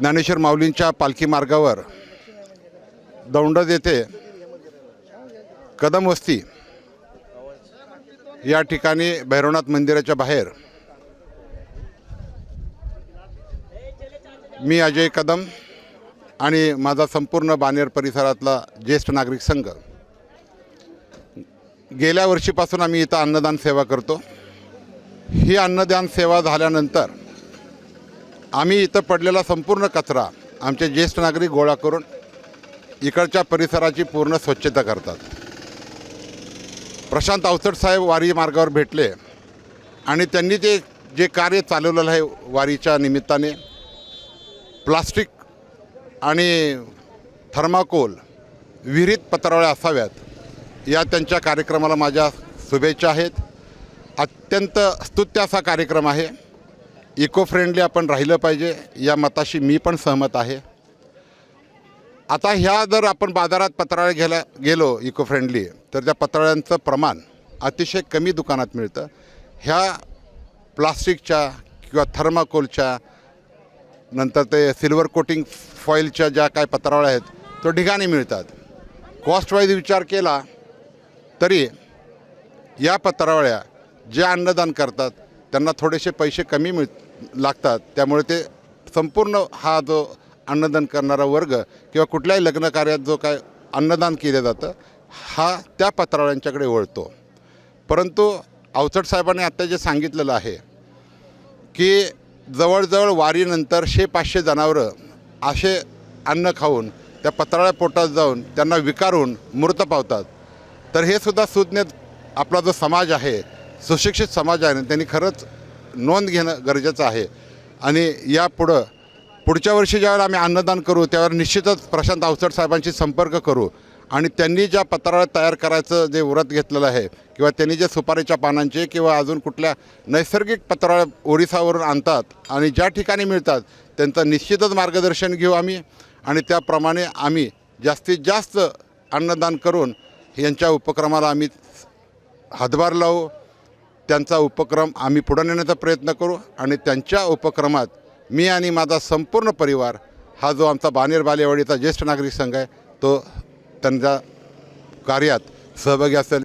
ज्ञानेश्वर माऊलींच्या पालखी मार्गावर दौंडद येथे कदम वस्ती या ठिकाणी भैरवनाथ मंदिराच्या बाहेर. मी अजय कदम आणि माझा संपूर्ण बानेर परिसरातला ज्येष्ठ नागरिक संघ. गेल्या वर्षीपासून आम्ही इथं अन्नदान सेवा करतो. ही अन्नदान सेवा झाल्यानंतर आम्ही इथं पडलेला संपूर्ण कचरा आमचे ज्येष्ठ नागरिक गोळा करून इकडच्या परिसराची पूर्ण स्वच्छता करतात. प्रशांत अवचट साहेब वारी मार्गावर भेटले आणि त्यांनी ते जे कार्य चालवलेलं आहे वारीच्या निमित्ताने प्लास्टिक आणि थर्माकोल विहिरीत पत्रावळ्या असाव्यात या त्यांच्या कार्यक्रमाला माझ्या शुभेच्छा आहेत. अत्यंत स्तुत्य असा कार्यक्रम आहे. इको फ्रेंडली आपण राहिलं पाहिजे या मताशी मी पण सहमत आहे. आता ह्या जर आपण बाजारात पत्रावळ्या घ्यायला गेलो इको फ्रेंडली तर त्या पत्राळ्यांचं प्रमाण अतिशय कमी दुकानात मिळतं. ह्या प्लास्टिकच्या किंवा थर्माकोलच्या नंतर ते सिल्वर कोटिंग फॉईलच्या ज्या काय पत्रावळ्या आहेत तो ठिकाणी मिळतात. कॉस्ट वाईज विचार केला तरी या पत्रावळ्या जे अन्नदान करतात त्यांना थोडेसे पैसे कमी मिळ लागतात. त्यामुळे ते संपूर्ण हा जो अन्नदान करणारा वर्ग किंवा कुठल्याही लग्न कार्यात जो काय अन्नदान केलं जातं हा त्या पत्रावळ्यांच्याकडे वळतो. परंतु अवचट साहेबांनी आत्ता जे सांगितलेलं आहे की जवळजवळ वारीनंतर शे पाचशे जनावरं असे अन्न खाऊन त्या पत्राळ्या पोटात जाऊन त्यांना विकारून मृत पावतात. तर हे सुद्धा सुज्ञ आपला जो समाज आहे सुशिक्षित समाज आहे त्यांनी खरंच नोंद घेणं गरजेचं आहे. आणि यापुढं पुढच्या वर्षी ज्यावेळेला आम्ही अन्नदान करू त्यावेळेला निश्चितच प्रशांत अवचट साहेबांशी संपर्क करू. आणि त्यांनी ज्या पत्रावळ्या तयार करायचं जे व्रत घेतलेलं आहे किंवा त्यांनी जे सुपारीच्या पानांचे किंवा अजून कुठल्या नैसर्गिक पत्राळ ओरिसावरून आणतात आणि ज्या ठिकाणी मिळतात त्यांचं निश्चितच मार्गदर्शन घेऊ आम्ही. आणि त्याप्रमाणे आम्ही जास्तीत जास्त अन्नदान करून यांच्या उपक्रमाला आम्ही हातभार लावू. त्यांचा उपक्रम आम्ही पुढे नेण्याचा प्रयत्न करू आणि त्यांच्या उपक्रमात मी आणि माझा संपूर्ण परिवार हा जो आमचा बानेर बालेवाडीचा ज्येष्ठ नागरिक संघ आहे तो त्यांच्या कार्यात सहभागी असेल.